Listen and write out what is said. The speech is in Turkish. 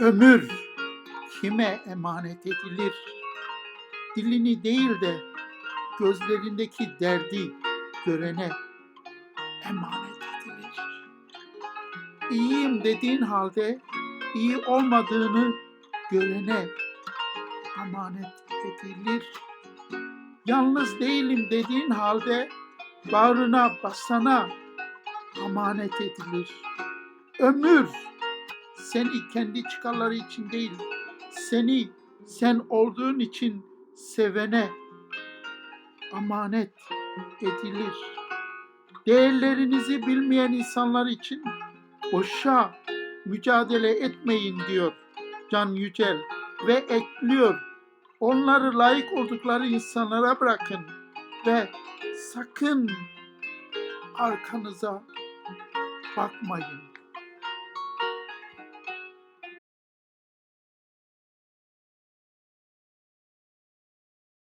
Ömür kime emanet edilir? Dilini değil de gözlerindeki derdi görene emanet edilir. İyiyim dediğin halde iyi olmadığını görene emanet edilir. Yalnız değilim dediğin halde bağrına basana emanet edilir. Ömür seni kendi çıkarları için değil, seni sen olduğun için sevene emanet edilir. Değerlerinizi bilmeyen insanlar için boşa mücadele etmeyin diyor Can Yücel ve ekliyor. Onları layık oldukları insanlara bırakın ve sakın arkanıza bakmayın.